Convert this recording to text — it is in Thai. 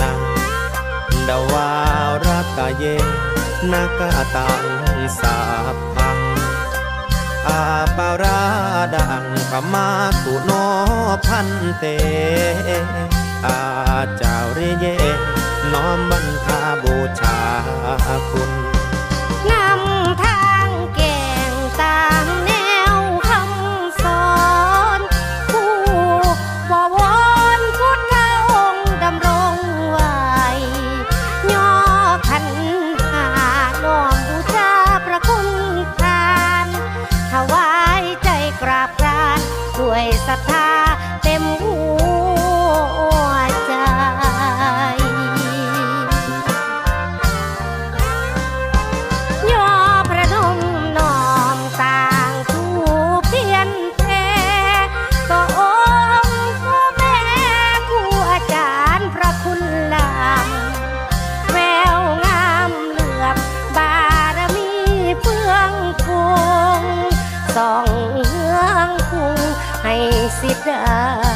นะดาวารักเยนากาตังสาพัง อาปาราดังขมาตุโนพันเต อาเจ้าเรเย น้อมบรรทาบูชาคุณ ด้วยศรัทธาเต็มหัวใจ ย่อพระนมน้อมต่างทูเทียนแท้ต่อองค์พ่อแม่ครูอาจารย์พระคุณลำแววงามเหลือบบารมีเฟื่องฟูงสอง เฮื